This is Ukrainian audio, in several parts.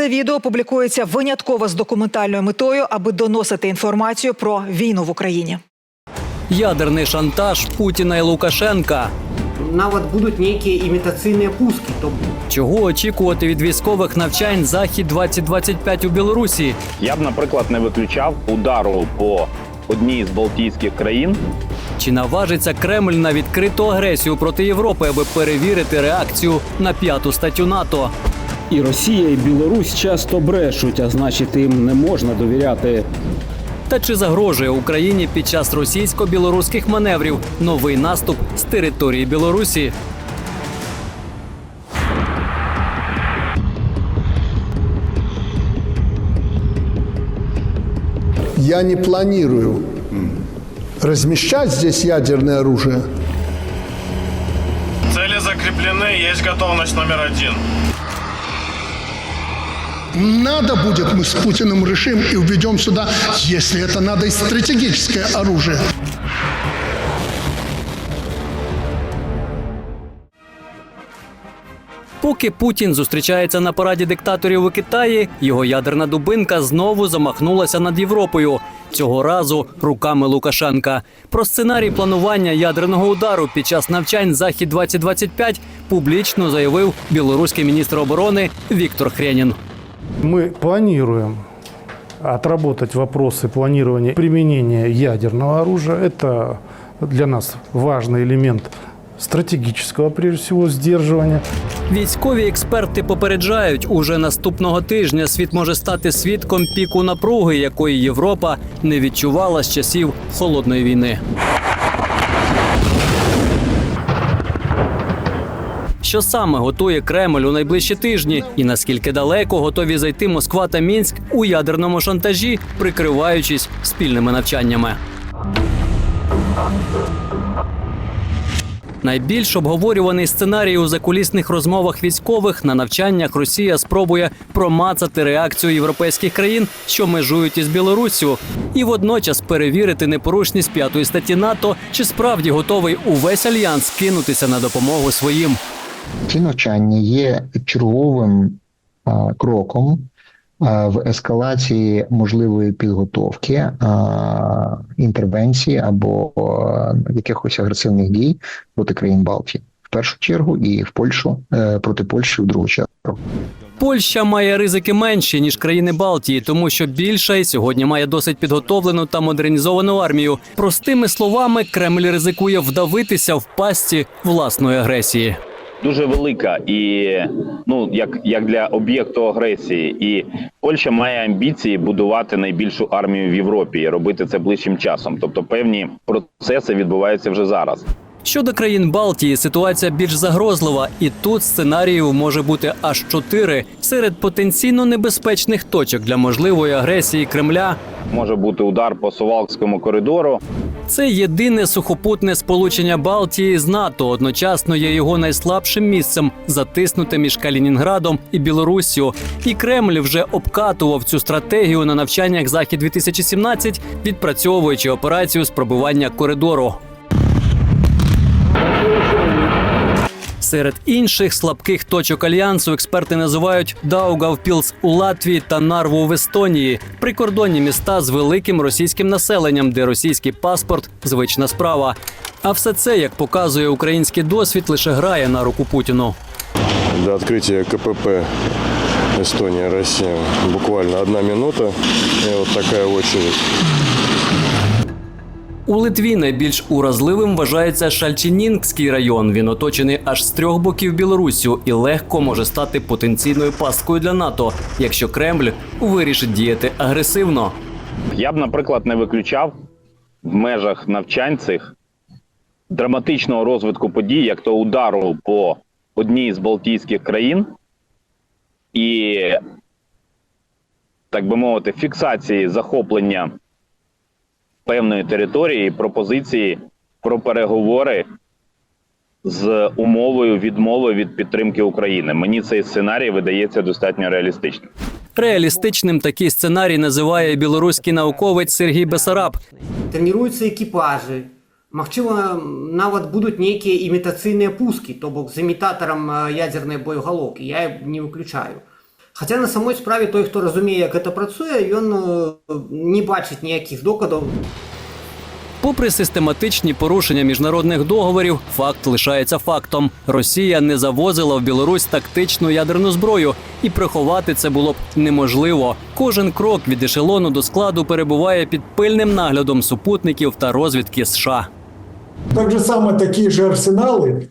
Це відео публікується винятково з документальною метою, аби доносити інформацію про війну в Україні. Ядерний шантаж Путіна і Лукашенка. нават будуть нейкія імітацыйныя пускі то Чого очікувати від військових навчань Захід 2025 у Білорусі? Я б, наприклад, не виключав удару по одній з Балтійських країн. Чи наважиться Кремль на відкриту агресію проти Європи, аби перевірити реакцію на п'яту статтю НАТО? І Росія, і Білорусь часто брешуть, а значить, їм не можна довіряти. Та чи загрожує Україні під час російсько-білоруських маневрів новий наступ з території Білорусі? Я не планирую размещать здесь ядерное оружие. Цели закреплены, есть готовность номер один. Надо будет, мы с Путиным решим и введем сюда, если это надо, и стратегическое оружие. Поки Путін зустрічається на параді диктаторів у Китаї, його ядерна дубинка знову замахнулася над Європою. Цього разу руками Лукашенка. Про сценарій планування ядерного удару під час навчань Захід 2025 публічно заявив білоруський міністр оборони Віктор Хренін. Мы планируем отработать вопросы планирования применения ядерного оружия. Это для нас важный элемент стратегического, прежде всего, сдерживания. Військові експерти попереджають, уже наступного тижня світ може стати свідком піку напруги, якої Європа не відчувала з часів холодної війни. Що саме готує Кремль у найближчі тижні, і наскільки далеко готові зайти Москва та Мінськ у ядерному шантажі, прикриваючись спільними навчаннями? Найбільш обговорюваний сценарій у закулісних розмовах військових на навчаннях Росія спробує промацати реакцію європейських країн, що межують із Білоруссю, і водночас перевірити непорушність п'ятої статті НАТО, чи справді готовий увесь альянс кинутися на допомогу своїм. Ці навчання є черговим а, кроком а, в ескалації можливої підготовки а, інтервенції або а, якихось агресивних дій проти країн Балтії. В першу чергу і в Польщу е, проти Польщі в другу чергу. Польща має ризики менші ніж країни Балтії, тому що більша і сьогодні має досить підготовлену та модернізовану армію. Простими словами, Кремль ризикує вдавитися в пасті власної агресії. Дуже велика і ну як, як для об'єкту агресії, і Польща має амбіції будувати найбільшу армію в Європі і робити це ближчим часом. Тобто певні процеси відбуваються вже зараз. Щодо країн Балтії, ситуація більш загрозлива, і тут сценаріїв може бути аж чотири серед потенційно небезпечних точок для можливої агресії Кремля. Може бути удар по Сувалкському коридору. Це єдине сухопутне сполучення Балтії з НАТО. Одночасно є його найслабшим місцем, затиснуте між Калінінградом і Білоруссю. І Кремль вже обкатував цю стратегію на навчаннях Захід 2017 відпрацьовуючи операцію з пробивання коридору. Серед інших слабких точок альянсу експерти називають Даугавпілс у Латвії та Нарву в Естонії, прикордонні міста з великим російським населенням, де російський паспорт звична справа. А все це, як показує український досвід, лише грає на руку Путіну. До открытия КПП Эстония, Россия буквально одна минута. И вот такая очередь. У Литві найбільш уразливим вважається Шальчинінгський район. Він оточений аж з трьох боків Білоруссю і легко може стати потенційною пасткою для НАТО, якщо Кремль вирішить діяти агресивно. Я б, наприклад, не виключав в межах навчань цих драматичного розвитку подій, як то удару по одній з Балтійських країн і, так би мовити, фіксації захоплення певної території, і пропозиції про переговори з умовою відмови від підтримки України. Мені цей сценарій видається достатньо реалістичним. Реалістичним такий сценарій називає білоруський науковець Сергій Бесараб. трэніруюцца экіпажы Магчыма нават будуць нейкія імітацыйныя пускі то бок з імітатарам э, ядзернай боегалоўкі я не выключаю Хаця на самой справе той, хто разумее, як гэта працуе, ён э, не бачыць ніякіх доказаў. Попри систематичні порушення міжнародних договорів, факт лишається фактом. Росія не завозила в Білорусь тактичну ядерну зброю, і приховати це було б неможливо. Кожен крок від ешелону до складу перебуває під пильним наглядом супутників та розвідки США. Так же самое такие же арсеналы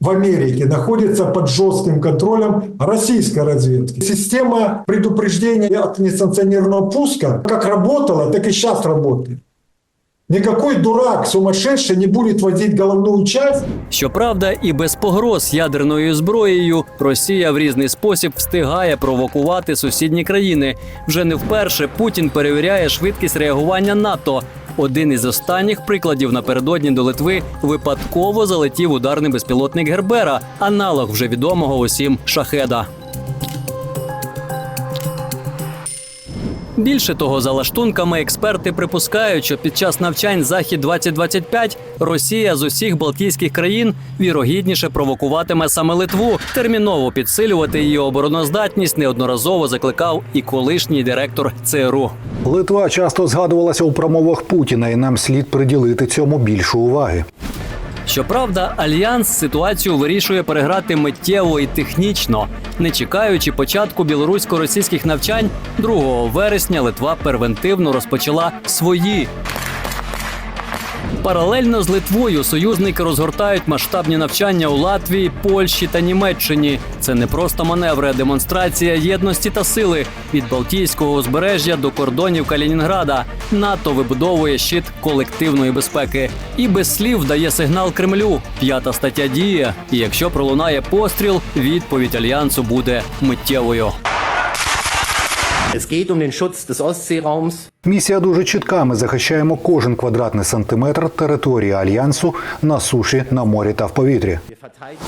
в Америке находятся под жестким контролем российской разведки. Система предупреждения от несанкционированного пуска как работала, так и сейчас работает. Никакой дурак сумасшедший не будет возить головную часть Щоправда, і без погроз ядерною зброєю Росія в різний спосіб встигає провокувати сусідні країни. Вже не вперше Путін перевіряє швидкість реагування НАТО. Один із останніх прикладів напередодні до Литви випадково залетів ударний безпілотник Гербера, аналог вже відомого усім шахеда. Більше того, за лаштунками експерти припускають, що під час навчань захід 2025 Росія з усіх Балтійських країн вірогідніше провокуватиме саме Литву. Терміново підсилювати її обороноздатність неодноразово закликав і колишній директор ЦРУ. Литва часто згадувалася у промовах Путіна, і нам слід приділити цьому більше уваги. Щоправда, альянс ситуацію вирішує переграти миттєво і технічно. Не чекаючи початку білорусько-російських навчань, 2 вересня Литва первентивно розпочала свої. Паралельно з Литвою союзники розгортають масштабні навчання у Латвії, Польщі та Німеччині. Це не просто маневри, а демонстрація єдності та сили від Балтійського узбережжя до кордонів Калінінграда. НАТО вибудовує щит колективної безпеки і без слів дає сигнал Кремлю. П'ята стаття діє. І якщо пролунає постріл, відповідь альянсу буде миттєвою. Es geht um den Schutz des Ostseeraums. Місія дуже чітка. Ми захищаємо кожен квадратний сантиметр території альянсу на суші, на морі та в повітрі.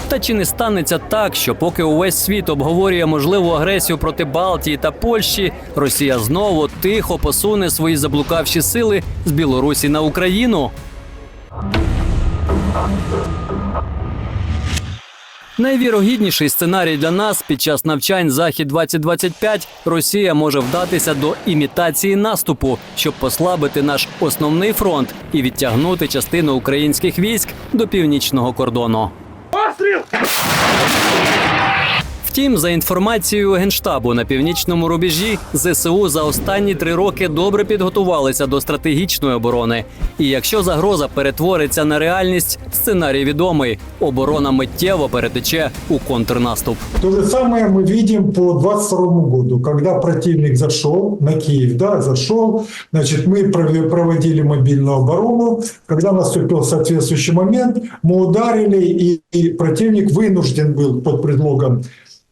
Та чи не станеться так, що поки увесь світ обговорює можливу агресію проти Балтії та Польщі, Росія знову тихо посуне свої заблукавші сили з Білорусі на Україну? Найвірогідніший сценарій для нас під час навчань Захід 2025 Росія може вдатися до імітації наступу, щоб послабити наш основний фронт і відтягнути частину українських військ до північного кордону. Втім, за інформацією генштабу на північному рубежі ЗСУ за останні три роки добре підготувалися до стратегічної оборони. І якщо загроза перетвориться на реальність, сценарій відомий: оборона миттєво перетече у контрнаступ. То же самое мы видим по 22 году, когда противник зашел на Киев, да, зашел, значит, мы пров- проводили мобильную оборону, когда наступил соответствующий момент, мы ударили, и, и противник вынужден был под предлогом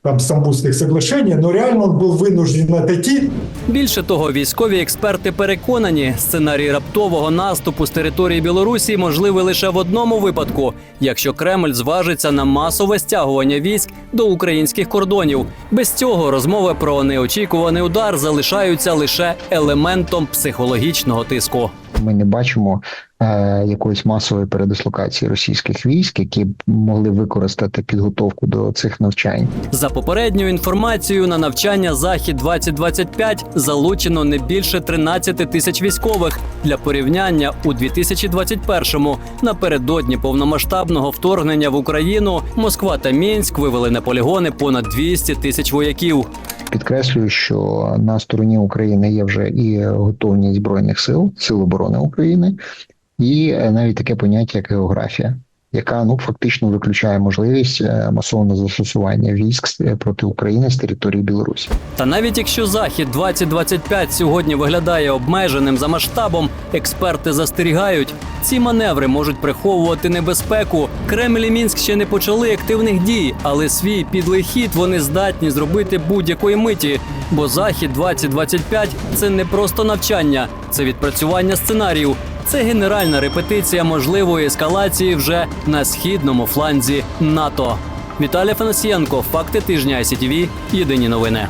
там Стамбульских соглашений, но реально он был вынужден отойти, Більше того, військові експерти переконані, сценарій раптового наступу з території Білорусі можливий лише в одному випадку, якщо Кремль зважиться на масове стягування військ до українських кордонів. Без цього розмови про неочікуваний удар залишаються лише елементом психологічного тиску. Ми не бачимо е, якоїсь масової передислокації російських військ, які б могли використати підготовку до цих навчань. За попередньою інформацією, на навчання Захід 2025 залучено не більше 13 тисяч військових. Для порівняння у 2021-му напередодні повномасштабного вторгнення в Україну Москва та Мінськ вивели на полігони понад 200 тисяч вояків. Підкреслюю, що на стороні України є вже і готовність збройних сил, сил оборони України, і е, навіть таке поняття, як географія, яка ну фактично виключає можливість е, масового застосування військ е, проти України з території Білорусі. Та навіть якщо захід 2025 сьогодні виглядає обмеженим за масштабом, експерти застерігають, ці маневри можуть приховувати небезпеку. Кремль і Мінськ ще не почали активних дій, але свій підлий хід вони здатні зробити будь-якої миті. Бо захід 2025 – це не просто навчання, це відпрацювання сценаріїв. Це генеральна репетиція можливої ескалації вже на східному фланзі НАТО. Віталій Фанасієнко, факти тижня ICTV, Єдині новини.